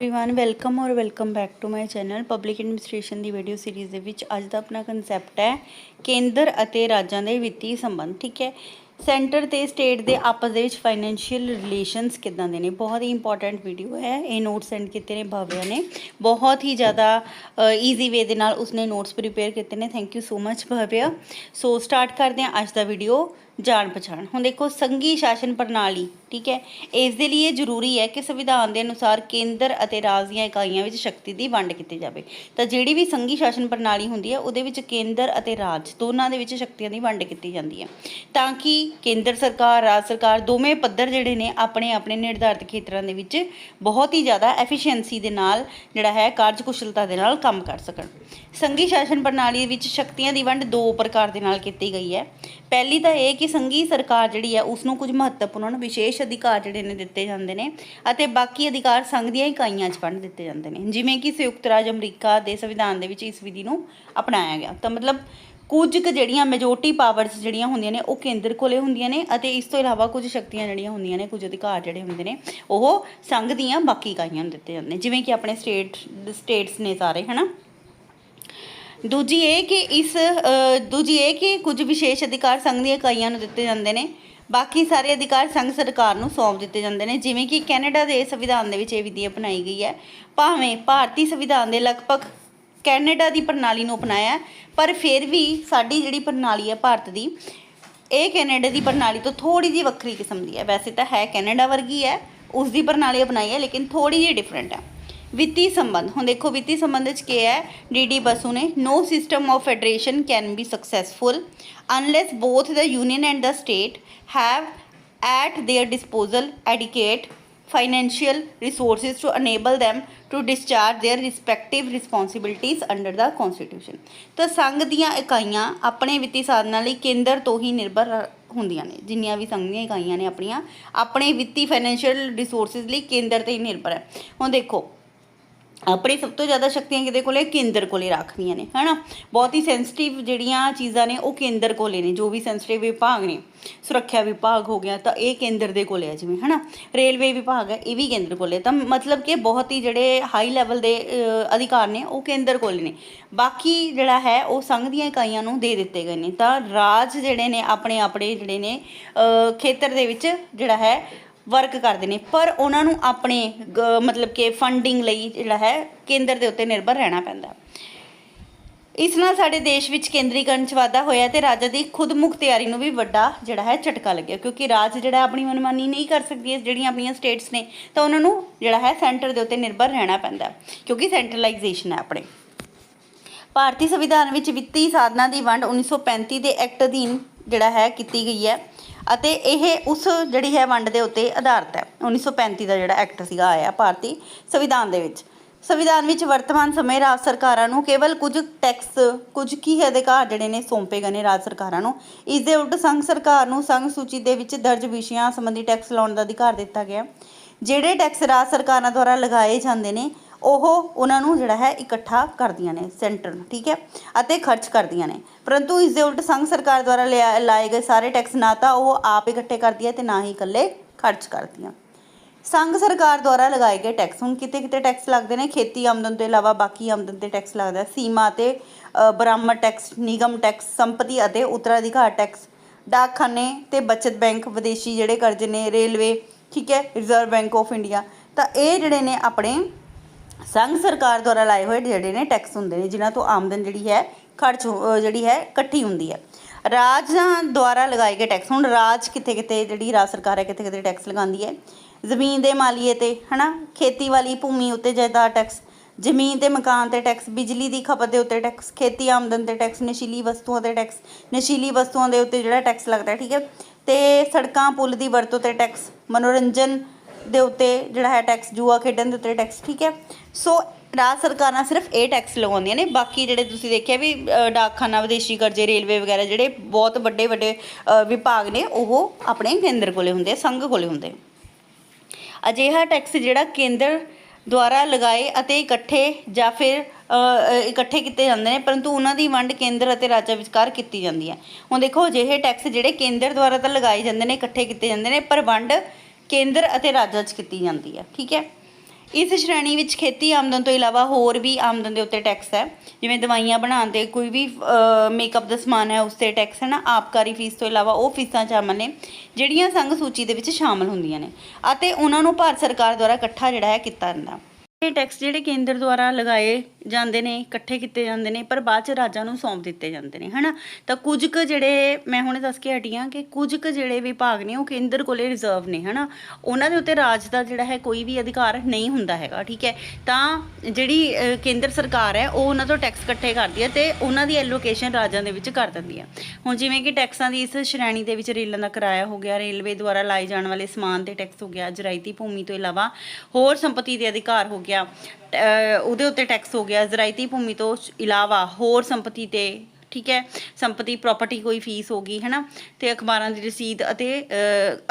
Everyone welcome ਔਰ welcome back to my channel public administration the video series ਦੇ ਵਿੱਚ ਅੱਜ ਦਾ ਆਪਣਾ ਕਨਸੈਪਟ ਹੈ ਕੇਂਦਰ ਅਤੇ ਰਾਜਾਂ ਦੇ ਵਿੱਤੀ ਸੰਬੰਧ ਠੀਕ ਹੈ ਸੈਂਟਰ ਤੇ ਸਟੇਟ ਦੇ ਆਪਸ ਦੇ ਵਿੱਚ ਫਾਈਨੈਂਸ਼ੀਅਲ ਰਿਲੇਸ਼ਨਸ ਕਿਦਾਂ ਦੇ ਨੇ ਬਹੁਤ ਹੀ ਇੰਪੋਰਟੈਂਟ ਵੀਡੀਓ ਹੈ ਇਹ ਨੋਟਸ ਸੈਂਡ ਕੀਤੇ ਨੇ ਭਾਵਿਆ ਨੇ ਬਹੁਤ ਹੀ ਜ਼ਿਆਦਾ ਈਜ਼ੀ ਵੇ ਦੇ ਨਾਲ ਉਸਨੇ ਨੋਟਸ ਪ੍ਰਿਪੇਅਰ ਕੀਤੇ ਨੇ thank you so much Bhavya so start ਕਰਦੇ ਹਾਂ ਅੱਜ ਦਾ ਵੀਡੀਓ ਜਾਣ ਪਛਾਣ। ਹੁਣ ਦੇਖੋ, ਸੰਘੀ ਸ਼ਾਸਨ ਪ੍ਰਣਾਲੀ, ਠੀਕ ਹੈ, ਇਸ ਦੇ ਲਈ ਇਹ ਜ਼ਰੂਰੀ ਹੈ ਕਿ ਸੰਵਿਧਾਨ ਦੇ ਅਨੁਸਾਰ ਕੇਂਦਰ ਅਤੇ ਰਾਜ ਦੀਆਂ ਇਕਾਈਆਂ ਵਿੱਚ ਸ਼ਕਤੀ ਦੀ ਵੰਡ ਕੀਤੀ ਜਾਵੇ। ਤਾਂ ਜਿਹੜੀ ਵੀ ਸੰਘੀ ਸ਼ਾਸਨ ਪ੍ਰਣਾਲੀ ਹੁੰਦੀ ਹੈ, ਉਹਦੇ ਵਿੱਚ ਕੇਂਦਰ ਅਤੇ ਰਾਜ ਦੋਨਾਂ ਦੇ ਵਿੱਚ ਸ਼ਕਤੀਆਂ ਦੀ ਵੰਡ ਕੀਤੀ ਜਾਂਦੀ ਹੈ। ਤਾਂ ਕਿ ਕੇਂਦਰ ਸਰਕਾਰ, ਰਾਜ ਸਰਕਾਰ ਦੋਵੇਂ ਪੱਧਰ ਜਿਹੜੇ ਨੇ, ਆਪਣੇ ਆਪਣੇ ਨਿਰਧਾਰਿਤ ਖੇਤਰਾਂ ਦੇ ਵਿੱਚ ਬਹੁਤ ਹੀ ਜ਼ਿਆਦਾ ਐਫੀਸ਼ੀਐਂਸੀ ਦੇ ਨਾਲ ਜਿਹੜਾ ਹੈ ਕਾਰਜਕੁਸ਼ਲਤਾ ਦੇ ਨਾਲ ਕੰਮ ਕਰ ਸਕਣ। ਸੰਘੀ ਸ਼ਾਸਨ ਪ੍ਰਣਾਲੀ ਵਿੱਚ ਸ਼ਕਤੀਆਂ ਦੀ ਵੰਡ ਦੋ ਪ੍ਰਕਾਰ ਦੇ ਨਾਲ ਕੀਤੀ ਗਈ ਹੈ। ਪਹਿਲੀ ਤਾਂ ਇਹ ਕਿ ਸੰਘੀ ਸਰਕਾਰ ਜਿਹੜੀ ਹੈ ਉਸ ਨੂੰ ਕੁਝ ਮਹੱਤਵਪੂਰਨ ਵਿਸ਼ੇਸ਼ ਅਧਿਕਾਰ ਜਿਹੜੇ ਨੇ ਦਿੱਤੇ ਜਾਂਦੇ ਨੇ ਅਤੇ ਬਾਕੀ ਅਧਿਕਾਰ ਸੰਘ ਦੀਆਂ ਇਕਾਈਆਂ 'ਚ ਵੰਡ ਦਿੱਤੇ ਜਾਂਦੇ ਨੇ। ਜਿਵੇਂ ਕਿ ਸੰਯੁਕਤ ਰਾਜ ਅਮਰੀਕਾ ਦੇ ਸੰਵਿਧਾਨ ਦੇ ਵਿੱਚ ਇਸ ਵਿਧੀ ਨੂੰ ਅਪਣਾਇਆ ਗਿਆ। ਤਾਂ ਮਤਲਬ ਕੁਝ ਕੁ ਜਿਹੜੀਆਂ ਮੈਜੋਰਟੀ ਪਾਵਰਸ ਜਿਹੜੀਆਂ ਹੁੰਦੀਆਂ ਨੇ, ਉਹ ਕੇਂਦਰ ਕੋਲੇ ਹੁੰਦੀਆਂ ਨੇ ਅਤੇ ਇਸ ਤੋਂ ਇਲਾਵਾ ਕੁਝ ਸ਼ਕਤੀਆਂ ਜਿਹੜੀਆਂ ਹੁੰਦੀਆਂ ਨੇ, ਕੁਝ ਅਧਿਕਾਰ ਜਿਹੜੇ ਹੁੰਦੇ ਨੇ, ਉਹ ਸੰਘ ਦੀਆਂ ਬਾਕੀ ਇਕਾਈਆਂ ਨੂੰ ਦਿੱਤੇ ਜਾਂਦੇ ਨੇ। ਜਿਵੇਂ ਕਿ ਆਪਣੇ ਸਟੇਟ ਸਟੇਟਸ ਨੇ ਸਾਰੇ, ਹਨਾ? ਦੂਜੀ ਇਹ ਕਿ ਇਸ ਦੂਜੀ ਇਹ ਕਿ ਕੁਝ ਵਿਸ਼ੇਸ਼ ਅਧਿਕਾਰ ਸੰਘ ਦੀਆਂ ਇਕਾਈਆਂ ਨੂੰ ਦਿੱਤੇ ਜਾਂਦੇ ਨੇ। ਬਾਕੀ ਸਾਰੇ ਅਧਿਕਾਰ ਸੰਘ ਸਰਕਾਰ ਨੂੰ ਸੌਂਪ ਦਿੱਤੇ ਜਾਂਦੇ ਨੇ। ਜਿਵੇਂ ਕਿ ਕੈਨੇਡਾ ਦੇ ਸੰਵਿਧਾਨ ਦੇ ਵਿੱਚ ਇਹ ਵਿਧੀ ਅਪਣਾਈ ਗਈ ਹੈ। ਭਾਵੇਂ ਭਾਰਤੀ ਸੰਵਿਧਾਨ ਦੇ ਲਗਭਗ ਕੈਨੇਡਾ ਦੀ ਪ੍ਰਣਾਲੀ ਨੂੰ ਅਪਣਾਇਆ ਪਰ ਫਿਰ ਵੀ ਸਾਡੀ ਜਿਹੜੀ ਪ੍ਰਣਾਲੀ ਹੈ ਭਾਰਤ ਦੀ, ਇਹ ਕੈਨੇਡਾ ਦੀ ਪ੍ਰਣਾਲੀ ਤੋਂ ਥੋੜੀ ਜਿਹੀ ਵੱਖਰੀ ਕਿਸਮ ਦੀ ਹੈ। ਵੈਸੇ ਤਾਂ ਹੈ ਕੈਨੇਡਾ ਵਰਗੀ ਹੈ ਉਸ ਦੀ ਪ੍ਰਣਾਲੀ ਅਪਣਾਈ ਹੈ, ਲੇਕਿਨ ਥੋੜੀ ਜਿਹੀ ਡਿਫਰੈਂਟ ਹੈ। ਵਿੱਤੀ ਸੰਬੰਧ ਹੁਣ ਦੇਖੋ ਵਿੱਤੀ ਸੰਬੰਧ ਵਿੱਚ ਕੀ ਹੈ ਡੀਡੀ ਬਸੂ ਨੇ no system of federation can be successful unless both the union and the state have at their disposal adequate financial resources to enable them to discharge their respective responsibilities under the constitution ਤਾਂ ਸੰਘ ਦੀਆਂ ਇਕਾਈਆਂ ਆਪਣੇ ਵਿੱਤੀ ਸਾਧਨਾਂ ਲਈ ਕੇਂਦਰ ਤੋਂ ਹੀ ਨਿਰਭਰ ਹੁੰਦੀਆਂ ਨੇ ਜਿੰਨੀਆਂ ਵੀ ਸੰਘ ਦੀਆਂ ਇਕਾਈਆਂ ਨੇ ਆਪਣੀਆਂ ਆਪਣੇ ਵਿੱਤੀ ਫਾਈਨੈਂਸ਼ੀਅਲ ਰਿਸੋਰਸਸ ਲਈ ਕੇਂਦਰ ਤੇ ਹੀ ਨਿਰਭਰ ਹੈ ਹੁਣ ਦੇਖੋ ਆਪਣੀ ਸਭ ਤੋਂ ਜ਼ਿਆਦਾ ਸ਼ਕਤੀਆਂ ਕਿਹਦੇ ਕੋਲੇ ਕੇਂਦਰ ਕੋਲੇ ਰੱਖਦੀਆਂ ਨੇ, ਹਨਾ? ਬਹੁਤ ਹੀ ਸੈਂਸਿਟਿਵ ਜਿਹੜੀਆਂ ਚੀਜ਼ਾਂ ਨੇ, ਉਹ ਕੇਂਦਰ ਕੋਲੇ ਨੇ, ਜੋ ਵੀ ਸੈਂਸਿਟਿਵ ਵਿਭਾਗ ਨੇ। ਸੁਰੱਖਿਆ ਵਿਭਾਗ ਹੋ ਗਿਆ, ਤਾਂ ਇਹ ਕੇਂਦਰ ਦੇ ਕੋਲੇ ਹੈ ਜਿਵੇਂ, ਹਨਾ? ਰੇਲਵੇ ਵਿਭਾਗ ਹੈ, ਇਹ ਵੀ ਕੇਂਦਰ ਕੋਲੇ ਤਾਂ ਮਤਲਬ ਕਿ ਬਹੁਤ ਹੀ ਜਿਹੜੇ ਹਾਈ ਲੈਵਲ ਦੇ ਅਧਿਕਾਰ ਨੇ, ਉਹ ਕੇਂਦਰ ਕੋਲੇ ਨੇ। ਬਾਕੀ ਜਿਹੜਾ ਹੈ, ਉਹ ਸੰਘ ਦੀਆਂ ਇਕਾਈਆਂ ਨੂੰ ਦੇ ਦਿੱਤੇ ਗਏ ਨੇ। ਤਾਂ ਰਾਜ ਜਿਹੜੇ ਨੇ ਆਪਣੇ ਆਪਣੇ ਜਿਹੜੇ ਨੇ ਖੇਤਰ ਦੇ ਵਿੱਚ ਜਿਹੜਾ ਹੈ ਵਰਕ ਕਰਦੇ ਨੇ, ਪਰ ਉਹਨਾਂ ਨੂੰ ਆਪਣੇ ਗ- ਮਤਲਬ ਕਿ ਫੰਡਿੰਗ ਲਈ ਜਿਹੜਾ ਹੈ, ਕੇਂਦਰ ਦੇ ਉੱਤੇ ਨਿਰਭਰ ਰਹਿਣਾ ਪੈਂਦਾ। ਇਸ ਨਾਲ ਸਾਡੇ ਦੇਸ਼ ਵਿੱਚ ਕੇਂਦਰੀਕਰਨ ਚ ਵਾਧਾ ਹੋਇਆ ਤੇ ਰਾਜਾਂ ਦੀ ਖੁਦ ਮੁਖਤਿਆਰੀ ਨੂੰ ਵੀ ਵੱਡਾ ਜਿਹੜਾ ਹੈ ਝਟਕਾ ਲੱਗਿਆ, ਕਿਉਂਕਿ ਰਾਜ ਜਿਹੜਾ ਆਪਣੀ ਮਨਮਾਨੀ ਨਹੀਂ ਕਰ ਸਕਦੀ ਜਿਹੜੀਆਂ ਆਪਣੀਆਂ ਸਟੇਟਸ ਨੇ, ਤਾਂ ਉਹਨਾਂ ਨੂੰ ਜਿਹੜਾ ਹੈ ਸੈਂਟਰ ਦੇ ਉੱਤੇ ਨਿਰਭਰ ਰਹਿਣਾ ਪੈਂਦਾ, ਕਿਉਂਕਿ ਸੈਂਟਰਲਾਈਜੇਸ਼ਨ ਹੈ ਆਪਣੇ। ਭਾਰਤੀ ਸੰਵਿਧਾਨ ਵਿੱਚ ਵਿੱਤੀ ਸਾਧਨਾਂ ਦੀ ਵੰਡ 1935 ਦੇ ਐਕਟ ਅਧੀਨ ਜਿਹੜਾ ਹੈ ਕੀਤੀ ਗਈ ਹੈ। ਅਤੇ ਇਹ ਉਸ ਜਿਹੜੀ ਹੈ ਵੰਡ ਦੇ ਉੱਤੇ ਆਧਾਰਿਤ ਹੈ। 1935 ਦਾ ਜਿਹੜਾ ਐਕਟ ਸੀਗਾ ਆਇਆ ਭਾਰਤੀ ਸੰਵਿਧਾਨ ਦੇ ਵਿੱਚ। ਸੰਵਿਧਾਨ ਵਿੱਚ ਵਰਤਮਾਨ ਸਮੇਂ ਰਾਜ ਸਰਕਾਰਾਂ ਨੂੰ ਕੇਵਲ ਕੁਝ ਟੈਕਸ, ਕੁਝ ਕੀ ਅਧਿਕਾਰ ਜਿਹੜੇ ਨੇ ਸੌਂਪੇ ਗਏ ਨੇ ਰਾਜ ਸਰਕਾਰਾਂ ਨੂੰ। ਇਸ ਦੇ ਉਲਟ ਸੰਘ ਸਰਕਾਰ ਨੂੰ ਸੰਘ ਸੂਚੀ ਦੇ ਵਿੱਚ ਦਰਜ ਵਿਸ਼ਿਆਂ ਸੰਬੰਧੀ ਟੈਕਸ ਲਾਉਣ ਦਾ ਅਧਿਕਾਰ ਦਿੱਤਾ ਗਿਆ। ਜਿਹੜੇ ਟੈਕਸ ਰਾਜ ਸਰਕਾਰਾਂ ਦੁਆਰਾ ਲਗਾਏ ਜਾਂਦੇ ਨੇ ਉਹ ਉਹਨਾਂ ਨੂੰ ਜਿਹੜਾ ਹੈ ਇਕੱਠਾ ਕਰਦੀਆਂ ਨੇ ਸੈਂਟਰ ਨੂੰ, ਠੀਕ ਹੈ? ਅਤੇ ਖਰਚ ਕਰਦੀਆਂ ਨੇ। ਪਰੰਤੂ ਇਸ ਦੇ ਉਲਟ ਸੰਘ ਸਰਕਾਰ ਦੁਆਰਾ ਲਿਆ- ਲਾਏ ਗਏ ਸਾਰੇ ਟੈਕਸ ਨਾ ਤਾਂ ਉਹ ਆਪ ਇਕੱਠੇ ਕਰਦੀ ਹੈ ਤੇ ਨਾ ਹੀ ਇਕੱਲੇ ਖਰਚ ਕਰਦੀਆਂ। ਸੰਘ ਸਰਕਾਰ ਦੁਆਰਾ ਲਗਾਏ ਗਏ ਟੈਕਸ ਹੁਣ ਕਿਤੇ ਕਿਤੇ ਟੈਕਸ ਲੱਗਦੇ ਨੇ, ਖੇਤੀ ਆਮਦਨ ਤੋਂ ਇਲਾਵਾ ਬਾਕੀ ਆਮਦਨ ਤੇ ਟੈਕਸ ਲੱਗਦਾ ਸੀਮਾ ਤੇ ਬਰਾਮਦ ਟੈਕਸ ਨਿਗਮ ਟੈਕਸ ਸੰਪਤੀ ਅਤੇ ਉੱਤਰਾਧਿਕਾਰ ਟੈਕਸ ਡਾਕਖਾਨੇ ਤੇ ਬਚਤ ਬੈਂਕ, ਵਿਦੇਸ਼ੀ ਜਿਹੜੇ ਕਰਜ਼ੇ ਨੇ, ਰੇਲਵੇ, ਠੀਕ ਹੈ? ਰਿਜ਼ਰਵ ਬੈਂਕ ਆਫ ਇੰਡੀਆ ਤਾਂ ਇਹ ਜਿਹੜੇ ਨੇ ਆਪਣੇ ਸੰਘ ਸਰਕਾਰ ਦੁਆਰਾ ਲਾਏ ਹੋਏ ਜਿਹੜੇ ਨੇ ਟੈਕਸ ਹੁੰਦੇ ਨੇ, ਜਿਨ੍ਹਾਂ ਤੋਂ ਆਮਦਨ ਜਿਹੜੀ ਹੈ, ਖਰਚ ਹੋ- ਜਿਹੜੀ ਹੈ, ਇਕੱਠੀ ਹੁੰਦੀ ਹੈ। ਰਾਜਾਂ ਦੁਆਰਾ ਲਗਾਏ ਗਏ ਟੈਕਸ, ਹੁਣ ਰਾਜ ਕਿੱਥੇ ਕਿੱਥੇ ਜਿਹੜੀ ਰਾਜ ਸਰਕਾਰ ਹੈ ਕਿੱਥੇ ਕਿਤੇ ਟੈਕਸ ਲਗਾਉਂਦੀ ਹੈ? ਜ਼ਮੀਨ ਦੇ ਮਾਲੀਏ ਤੇ, ਹਨਾ? ਖੇਤੀ ਵਾਲੀ ਭੂਮੀ ਉੱਤੇ ਜਾਇਦਾਦ ਟੈਕਸ, ਜ਼ਮੀਨ ਤੇ ਮਕਾਨ ਤੇ ਟੈਕਸ, ਬਿਜਲੀ ਦੀ ਖਪਤ ਦੇ ਉੱਤੇ ਟੈਕਸ, ਖੇਤੀ ਆਮਦਨ ਤੇ ਟੈਕਸ, ਨਸ਼ੀਲੀ ਵਸਤੂਆਂ ਤੇ ਟੈਕਸ, ਨਸ਼ੀਲੀ ਵਸਤੂਆਂ ਦੇ ਉੱਤੇ ਜਿਹੜਾ ਟੈਕਸ ਲੱਗਦਾ ਠੀਕ ਹੈ? ਤੇ ਸੜਕਾਂ, ਪੁਲ ਦੀ ਵਰਤੋਂ ਤੇ ਟੈਕਸ, ਮਨੋਰੰਜਨ ਦੇ ਉੱਤੇ ਜਿਹੜਾ ਹੈ ਟੈਕਸ ਜੂਆ ਖੇਡਣ ਦੇ ਉੱਤੇ ਟੈਕਸ ਠੀਕ ਹੈ? ਸੋ ਰਾਜ ਸਰਕਾਰਾਂ ਸਿਰਫ ਇਹ ਟੈਕਸ ਲਗਾਉਂਦੀਆਂ ਨੇ, ਬਾਕੀ ਜਿਹੜੇ ਤੁਸੀਂ ਦੇਖਿਆ ਵੀ ਡਾਕਖਾਨਾ, ਵਿਦੇਸ਼ੀ ਕਰਜ਼ੇ, ਰੇਲਵੇ ਵਗੈਰਾ ਜਿਹੜੇ ਬਹੁਤ ਵੱਡੇ ਵੱਡੇ ਵਿਭਾਗ ਨੇ, ਉਹ ਆਪਣੇ ਕੇਂਦਰ ਕੋਲੇ ਹੁੰਦੇ ਸੰਘ ਕੋਲੇ ਹੁੰਦੇ ਅਜਿਹਾ ਟੈਕਸ ਜਿਹੜਾ ਕੇਂਦਰ ਦੁਆਰਾ ਲਗਾਏ ਅਤੇ ਇਕੱਠੇ ਜਾਂ ਫਿਰ ਇਕੱਠੇ ਕੀਤੇ ਜਾਂਦੇ ਨੇ, ਪਰੰਤੂ ਉਹਨਾਂ ਦੀ ਵੰਡ ਕੇਂਦਰ ਅਤੇ ਰਾਜਾਂ ਵਿਚਕਾਰ ਕੀਤੀ ਜਾਂਦੀ ਹੈ। ਹੁਣ ਦੇਖੋ, ਅਜਿਹੇ ਟੈਕਸ ਜਿਹੜੇ ਕੇਂਦਰ ਦੁਆਰਾ ਤਾਂ ਲਗਾਏ ਜਾਂਦੇ ਨੇ, ਇਕੱਠੇ ਕੀਤੇ ਜਾਂਦੇ ਨੇ, ਪਰ ਵੰਡ ਕੇਂਦਰ ਅਤੇ ਰਾਜਾਂ 'ਚ ਕੀਤੀ ਜਾਂਦੀ ਹੈ, ਠੀਕ ਹੈ? ਇਸ ਸ਼੍ਰੇਣੀ ਵਿੱਚ ਖੇਤੀ ਆਮਦਨ ਤੋਂ ਇਲਾਵਾ ਹੋਰ ਵੀ ਆਮਦਨ ਦੇ ਉੱਤੇ ਟੈਕਸ ਹੈ, ਜਿਵੇਂ ਦਵਾਈਆਂ ਬਣਾਉਣ ਤੇ ਕੋਈ ਵੀ ਮੇਕਅਪ ਦਾ ਸਮਾਨ ਹੈ, ਉਸ ਤੇ ਟੈਕਸ ਹੈ ਨਾ? ਆਬਕਾਰੀ ਫੀਸ ਤੋਂ ਇਲਾਵਾ ਉਹ ਫੀਸਾਂ ਸ਼ਾਮਲ ਨੇ, ਜਿਹੜੀਆਂ ਸੰਘ ਸੂਚੀ ਦੇ ਵਿੱਚ ਸ਼ਾਮਲ ਹੁੰਦੀਆਂ ਨੇ, ਅਤੇ ਉਹਨਾਂ ਨੂੰ ਭਾਰਤ ਸਰਕਾਰ ਦੁਆਰਾ ਇਕੱਠਾ ਜਿਹੜਾ ਹੈ ਕੀਤਾ ਜਾਂਦਾ। ਇਹ ਟੈਕਸ ਜਿਹੜੇ ਕੇਂਦਰ ਦੁਆਰਾ ਲਗਾਏ ਜਾਂਦੇ ਨੇ, ਇਕੱਠੇ ਕੀਤੇ ਜਾਂਦੇ ਨੇ, ਪਰ ਬਾਅਦ ਚ ਰਾਜਾਂ ਨੂੰ ਸੌਂਪ ਦਿੱਤੇ ਜਾਂਦੇ ਨੇ, ਹਨਾ? ਤਾਂ ਕੁਝ ਕੁ ਜਿਹੜੇ, ਮੈਂ ਹੁਣੇ ਦੱਸ ਕੇ ਹਟੀ ਹਾਂ ਕਿ ਕੁਝ ਕੁ ਜਿਹੜੇ ਵਿਭਾਗ ਨੇ, ਉਹ ਕੇਂਦਰ ਕੋਲੇ ਰਿਜ਼ਰਵ ਨੇ, ਹਨਾ? ਉਹਨਾਂ ਦੇ ਉੱਤੇ ਰਾਜ ਦਾ ਜਿਹੜਾ ਹੈ, ਕੋਈ ਵੀ ਅਧਿਕਾਰ ਨਹੀਂ ਹੁੰਦਾ ਹੈਗਾ, ਠੀਕ ਹੈ? ਤਾਂ ਜਿਹੜੀ ਕੇਂਦਰ ਸਰਕਾਰ ਹੈ, ਉਹ ਉਹਨਾਂ ਤੋਂ ਟੈਕਸ ਇਕੱਠੇ ਕਰਦੀ ਹੈ ਤੇ ਉਹਨਾਂ ਦੀ ਐਲੋਕੇਸ਼ਨ ਰਾਜਾਂ ਦੇ ਵਿੱਚ ਕਰ ਦਿੰਦੀ ਹੈ। ਹੁਣ ਜਿਵੇਂ ਕਿ ਟੈਕਸਾਂ ਦੀ ਇਸ ਸ਼੍ਰੇਣੀ ਦੇ ਵਿੱਚ ਰੇਲਾਂ ਦਾ ਕਿਰਾਇਆ ਹੋ ਗਿਆ, ਰੇਲਵੇ ਦੁਆਰਾ ਲਾਏ ਜਾਣ ਵਾਲੇ ਸਮਾਨ ਤੇ ਟੈਕਸ ਹੋ ਗਿਆ, ਜ਼ਰਾਇਤੀ ਭੂਮੀ ਤੋਂ ਇਲਾਵਾ ਹੋਰ ਸੰਪਤੀ ਦੇ ਅਧਿਕਾਰ ਹੋ ਗਿਆ। ਉਹਦੇ ਉੱਤੇ ਟੈਕਸ ਹੋ ਗਿਆ। ਜ਼ਰਾਇਤੀ ਭੂਮੀ ਤੋਂ ਇਲਾਵਾ ਹੋਰ ਸੰਪਤੀ ਤੇ, ਠੀਕ ਹੈ, ਸੰਪਤੀ ਪ੍ਰਾਪਰਟੀ ਕੋਈ ਫੀਸ ਹੋਗੀ ਹੈ ਨਾ ਤੇ ਅਖਬਾਰਾਂ ਦੀ ਰਸੀਦ ਅਤੇ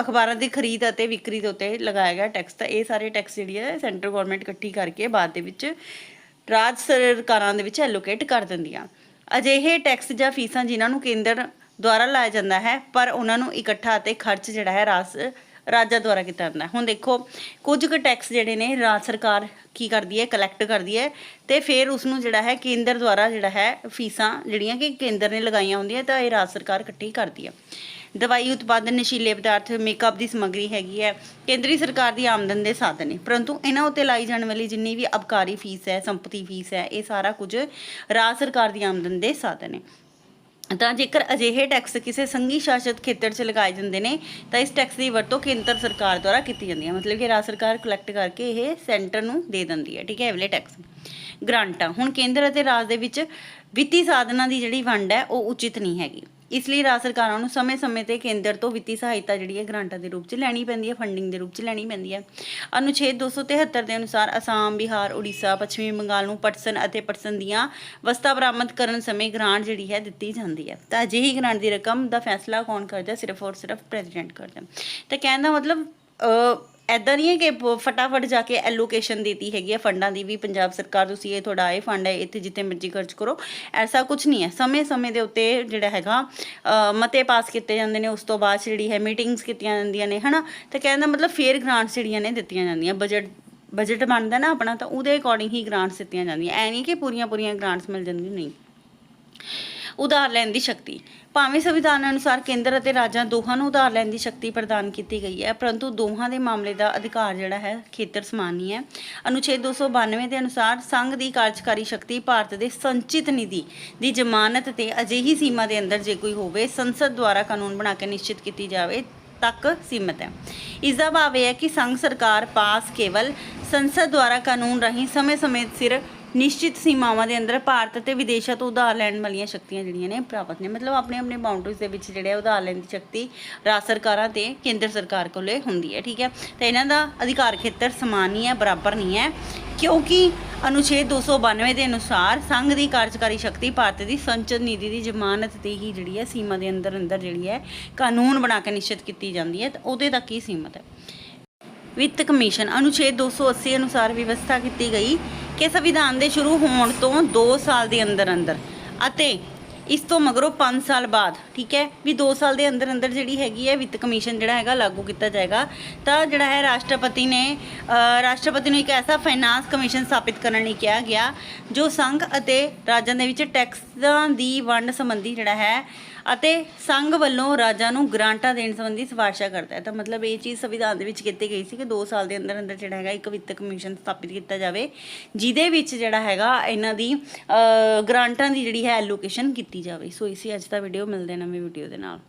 ਅਖਬਾਰਾਂ ਦੀ ਖਰੀਦ ਅਤੇ ਵਿਕਰੀ ਦੇ ਉੱਤੇ ਲਗਾਇਆ ਗਿਆ ਟੈਕਸ ਤਾਂ ਇਹ ਸਾਰੇ ਟੈਕਸ ਜਿਹੜੀ ਹੈ ਸੈਂਟਰ ਗਵਰਨਮੈਂਟ ਇਕੱਠੀ ਕਰਕੇ ਬਾਅਦ ਦੇ ਵਿੱਚ ਰਾਜ ਸਰਕਾਰਾਂ ਦੇ ਵਿੱਚ ਐਲੋਕੇਟ ਕਰ ਦਿੰਦੀਆਂ। ਅਜਿਹੇ ਟੈਕਸ ਜਾਂ ਫੀਸਾਂ ਜਿਨ੍ਹਾਂ ਨੂੰ ਕੇਂਦਰ ਦੁਆਰਾ ਲਾਇਆ ਜਾਂਦਾ ਹੈ, ਪਰ ਉਹਨਾਂ ਨੂੰ ਇਕੱਠਾ ਅਤੇ ਖਰਚ ਜਿਹੜਾ ਹੈ ਰਾਜ ਰਾਜਾਂ ਦੁਆਰਾ ਕੀਤਾ ਜਾਂਦਾ ਹੁਣ ਦੇਖੋ, ਕੁਝ ਕੁ ਟੈਕਸ ਜਿਹੜੇ ਨੇ, ਰਾਜ ਸਰਕਾਰ ਕੀ ਕਰਦੀ ਹੈ? ਕਲੈਕਟ ਕਰਦੀ ਹੈ ਤੇ ਫਿਰ ਉਸ ਨੂੰ ਜਿਹੜਾ ਹੈ, ਕੇਂਦਰ ਦੁਆਰਾ ਜਿਹੜਾ ਹੈ, ਫੀਸਾਂ ਜਿਹੜੀਆਂ ਕਿ ਕੇਂਦਰ ਨੇ ਲਗਾਈਆਂ ਹੁੰਦੀਆਂ, ਤਾਂ ਇਹ ਰਾਜ ਸਰਕਾਰ ਇਕੱਠੀ ਕਰਦੀ ਹੈ। ਦਵਾਈ ਉਤਪਾਦਨ, ਨਸ਼ੀਲੇ ਪਦਾਰਥ ਮੇਕਅਪ ਦੀ ਸਮੱਗਰੀ ਹੈਗੀ ਹੈ, ਕੇਂਦਰੀ ਸਰਕਾਰ ਦੀ ਆਮਦਨ ਦੇ ਸਾਧਨ ਨੇ। ਪਰੰਤੂ ਇਹਨਾਂ ਉੱਤੇ ਲਾਈ ਜਾਣ ਵਾਲੀ ਜਿੰਨੀ ਵੀ ਅਬਕਾਰੀ ਫੀਸ ਹੈ, ਸੰਪਤੀ ਫੀਸ ਹੈ, ਇਹ ਸਾਰਾ ਕੁਝ ਰਾਜ ਸਰਕਾਰ ਦੀ ਆਮਦਨ ਦੇ ਸਾਧਨ ਨੇ। ਤਾਂ ਜੇਕਰ ਅਜਿਹੇ ਟੈਕਸ ਕਿਸੇ ਸੰਘੀ ਸ਼ਾਸਿਤ ਖੇਤਰ 'ਚ ਲਗਾਏ ਜਾਂਦੇ ਨੇ, ਤਾਂ ਇਸ ਟੈਕਸ ਦੀ ਵਰਤੋਂ ਕੇਂਦਰ ਸਰਕਾਰ ਦੁਆਰਾ ਕੀਤੀ ਜਾਂਦੀ ਹੈ। ਮਤਲਬ ਕਿ ਰਾਜ ਸਰਕਾਰ ਕਲੈਕਟ ਕਰਕੇ ਇਹ ਸੈਂਟਰ ਨੂੰ ਦੇ ਦਿੰਦੀ ਹੈ, ਠੀਕ ਹੈ, ਇਹ ਟੈਕਸ। ਗ੍ਰਾਂਟਾਂ। ਹੁਣ ਕੇਂਦਰ ਅਤੇ ਰਾਜ ਦੇ ਵਿੱਚ ਵਿੱਤੀ ਸਾਧਨਾਂ ਦੀ ਜਿਹੜੀ ਵੰਡ ਹੈ, ਉਹ ਉਚਿਤ ਨਹੀਂ ਹੈਗੀ। ਇਸ ਲਈ ਰਾਜ ਸਰਕਾਰਾਂ ਨੂੰ ਸਮੇਂ-ਸਮੇਂ ਤੇ ਕੇਂਦਰ ਤੋਂ ਵਿੱਤੀ ਸਹਾਇਤਾ ਜਿਹੜੀ ਹੈ ਗ੍ਰਾਂਟਾਂ ਦੇ ਰੂਪ 'ਚ ਲੈਣੀ ਪੈਂਦੀ ਹੈ ਫੰਡਿੰਗ ਦੇ ਰੂਪ 'ਚ ਲੈਣੀ ਪੈਂਦੀ ਹੈ ਅਨੁਛੇਦ 273 ਦੇ ਅਨੁਸਾਰ ਅਸਾਮ, ਬਿਹਾਰ, ਉੜੀਸਾ, ਪੱਛਮੀ ਬੰਗਾਲ ਨੂੰ ਪਟਸਨ ਅਤੇ ਪਟਸਨ ਦੀਆਂ ਵਸਤਾਂ ਬਰਾਮਦ ਕਰਨ ਸਮੇਂ ਗ੍ਰਾਂਟ ਜਿਹੜੀ ਹੈ ਦਿੱਤੀ ਜਾਂਦੀ ਹੈ ਤਾਂ ਅਜਿਹੀ ਗ੍ਰਾਂਟ ਦੀ ਰਕਮ ਦਾ ਫੈਸਲਾ ਕੌਣ ਕਰਦਾ, ਸਿਰਫ ਔਰ ਸਿਰਫ ਪ੍ਰੈਜ਼ੀਡੈਂਟ ਕਰਦਾ ਹੈ। ਤਾਂ ਕਹਿਣ ਦਾ ਮਤਲਬ ਐਦਾਂ ਨਹੀਂ ਹੈ ਕਿ ਫਟਾਫਟ ਜਾ ਕੇ ਐਲੋਕੇਸ਼ਨ ਦਿੱਤੀ ਹੈਗੀ ਹੈ ਫੰਡਾਂ ਦੀ ਵੀ ਪੰਜਾਬ ਸਰਕਾਰ ਤੁਸੀਂ ਇਹ ਤੁਹਾਡਾ ਇਹ ਫੰਡ ਹੈ, ਇੱਥੇ ਜਿੱਥੇ ਮਰਜ਼ੀ ਖਰਚ ਕਰੋ। ਐਸਾ ਕੁਝ ਨਹੀਂ ਹੈ। ਸਮੇਂ-ਸਮੇਂ ਦੇ ਉੱਤੇ ਜਿਹੜਾ ਹੈਗਾ ਮਤੇ ਪਾਸ ਕੀਤੇ ਜਾਂਦੇ ਨੇ, ਉਸ ਤੋਂ ਬਾਅਦ 'ਚ ਜਿਹੜੀ ਹੈ ਮੀਟਿੰਗਸ ਕੀਤੀਆਂ ਜਾਂਦੀਆਂ ਨੇ, ਹਨਾ? ਤੇ ਕਹਿਣ ਦਾ ਮਤਲਬ ਫੇਰ ਗ੍ਰਾਂਟਸ ਜਿਹੜੀਆਂ ਨੇ ਦਿੱਤੀਆਂ ਜਾਂਦੀਆਂ। ਬਜਟ ਬਜਟ ਬਣਦਾ ਨਾ ਆਪਣਾ, ਤਾਂ ਉਹਦੇ ਅਕੋਰਡਿੰਗ ਹੀ ਗ੍ਰਾਂਟਸ ਦਿੱਤੀਆਂ ਜਾਂਦੀਆਂ। ਐ ਨਹੀਂ ਕਿ ਪੂਰੀਆਂ ਪੂਰੀਆਂ ਗ੍ਰਾਂਟਸ ਮਿਲ ਜਾਂਦੀਆਂ, ਨਹੀਂ। ਉਧਾਰ ਲੈਣ ਦੀ ਸ਼ਕਤੀ। ਭਾਵੇਂ ਸੰਵਿਧਾਨ ਅਨੁਸਾਰ ਕੇਂਦਰ ਅਤੇ ਰਾਜਾਂ ਦੋਹਾਂ ਨੂੰ ਉਧਾਰ ਲੈਣ ਦੀ ਸ਼ਕਤੀ ਪ੍ਰਦਾਨ ਕੀਤੀ ਗਈ ਹੈ, ਪਰੰਤੂ ਦੋਹਾਂ ਦੇ ਮਾਮਲੇ ਦਾ ਅਧਿਕਾਰ ਜਿਹੜਾ ਹੈ, ਖੇਤਰ ਸਮਾਨ ਨਹੀਂ ਹੈ। ਅਨੁਛੇਦ 292 ਦੇ ਅਨੁਸਾਰ ਸੰਘ ਦੀ ਕਾਰਜਕਾਰੀ ਸ਼ਕਤੀ ਭਾਰਤ ਦੇ ਸੰਚਿਤ ਨਿਧੀ ਦੀ ਜ਼ਮਾਨਤ ਤੇ ਅਜਿਹੀ ਸੀਮਾ ਦੇ ਅੰਦਰ ਜੇ ਕੋਈ ਹੋਵੇ, ਸੰਸਦ ਦੁਆਰਾ ਕਾਨੂੰਨ ਬਣਾ ਕੇ ਨਿਸ਼ਚਿਤ ਕੀਤੀ ਜਾਵੇ, ਤੱਕ ਸੀਮਤ ਹੈ। ਇਸ ਦਾ ਭਾਵ ਇਹ ਹੈ ਕਿ ਸੰਘ ਸਰਕਾਰ ਪਾਸ ਕੇਵਲ ਸੰਸਦ ਦੁਆਰਾ ਕਾਨੂੰਨ ਰਾਹੀਂ ਸਮੇਂ-ਸਮੇਂ ਸਿਰ ਨਿਸ਼ਚਿਤ ਸੀਮਾਵਾਂ ਦੇ ਅੰਦਰ ਭਾਰਤ ਅਤੇ ਵਿਦੇਸ਼ਾਂ ਤੋਂ ਉਧਾਰ ਲੈਣ ਵਾਲੀਆਂ ਸ਼ਕਤੀਆਂ ਜਿਹੜੀਆਂ ਨੇ ਪ੍ਰਾਪਤ ਨੇ। ਮਤਲਬ ਆਪਣੇ ਆਪਣੇ ਬਾਉਂਡਰੀਜ਼ ਦੇ ਵਿੱਚ ਜਿਹੜੇ ਉਧਾਰ ਲੈਣ ਦੀ ਸ਼ਕਤੀ ਰਾਜ ਸਰਕਾਰਾਂ ਤੇ ਕੇਂਦਰ ਸਰਕਾਰ ਕੋਲੇ ਹੁੰਦੀ ਹੈ, ਠੀਕ ਹੈ? ਤੇ ਇਹਨਾਂ ਦਾ ਅਧਿਕਾਰ ਖੇਤਰ ਸਮਾਨ ਨਹੀਂ ਹੈ, ਬਰਾਬਰ ਨਹੀਂ ਹੈ, ਕਿਉਂਕਿ ਅਨੁਛੇਦ 292 ਦੇ ਅਨੁਸਾਰ ਸੰਘ ਦੀ ਕਾਰਜਕਾਰੀ ਸ਼ਕਤੀ ਭਾਰਤ ਦੀ ਸੰਚਦ ਨੀਤੀ ਦੀ ਜ਼ਮਾਨਤ ਤੇ ਹੀ ਜਿਹੜੀ ਹੈ ਸੀਮਾ ਦੇ ਅੰਦਰ ਅੰਦਰ ਜਿਹੜੀ ਹੈ ਕਾਨੂੰਨ ਬਣਾ ਕੇ ਨਿਸ਼ਚਿਤ ਕੀਤੀ ਜਾਂਦੀ ਹੈ, ਤੇ ਉਹਦੇ ਤੱਕ ਹੀ ਸੀਮਤ ਹੈ। ਵਿੱਤ ਕਮਿਸ਼ਨ ਅਨੁਛੇਦ 280 ਅਨੁਸਾਰ ਵਿਵਸਥਾ ਕੀਤੀ ਗਈ ਕਿ ਸੰਵਿਧਾਨ ਦੇ ਸ਼ੁਰੂ ਹੋਣ ਤੋਂ 2 ਸਾਲ ਦੇ ਅੰਦਰ ਅੰਦਰ। ਅਤੇ ਇਸ ਤੋਂ ਮਗਰੋਂ 5 ਸਾਲ ਬਾਅਦ, ਠੀਕ ਹੈ, ਵੀ 2 ਸਾਲ ਦੇ ਅੰਦਰ ਅੰਦਰ ਜਿਹੜੀ ਹੈਗੀ ਹੈ ਵਿੱਤ ਕਮਿਸ਼ਨ ਜਿਹੜਾ ਹੈਗਾ ਲਾਗੂ ਕੀਤਾ ਜਾਏਗਾ। ਤਾਂ ਜਿਹੜਾ ਹੈ ਰਾਸ਼ਟਰਪਤੀ ਨੇ ਰਾਸ਼ਟਰਪਤੀ ਨੂੰ ਇੱਕ ਐਸਾ ਫਾਈਨਾਂਸ ਕਮਿਸ਼ਨ ਸਥਾਪਿਤ ਕਰਨ ਲਈ ਕਿਹਾ ਗਿਆ, ਜੋ ਸੰਘ ਅਤੇ ਰਾਜਾਂ ਦੇ ਵਿੱਚ ਟੈਕਸਾਂ ਦੀ ਵੰਡ ਸੰਬੰਧੀ ਜਿਹੜਾ ਹੈ ਅਤੇ ਸੰਘ ਵੱਲੋਂ ਰਾਜਾਂ ਨੂੰ ਗ੍ਰਾਂਟਾਂ ਦੇਣ ਸੰਬੰਧੀ ਸਿਫਾਰਸ਼ਾਂ ਕਰਦਾ ਹੈ। ਤਾਂ ਮਤਲਬ ਇਹ ਚੀਜ਼ ਸੰਵਿਧਾਨ ਦੇ ਵਿੱਚ ਕੀਤੀ ਗਈ ਸੀ ਕਿ 2 ਸਾਲ ਦੇ ਅੰਦਰ ਅੰਦਰ ਜਿਹੜਾ ਹੈਗਾ ਇੱਕ ਵਿੱਤ ਕਮਿਸ਼ਨ ਸਥਾਪਿਤ ਕੀਤਾ ਜਾਵੇ ਜਿਹਦੇ ਵਿੱਚ ਜਿਹੜਾ ਹੈਗਾ ਇਹਨਾਂ ਦੀ ਅ, ਗ੍ਰਾਂਟਾਂ ਦੀ ਜਿਹੜੀ ਹੈ ਐਲੋਕੇਸ਼ਨ ਕੀਤੀ ਜਾਵੇ। ਸੋ ਇਸੇ ਅੱਜ ਦਾ ਵੀਡੀਓ ਮਿਲਦੇ ਨਵੇਂ ਵੀਡੀਓ ਦੇ ਨਾਲ।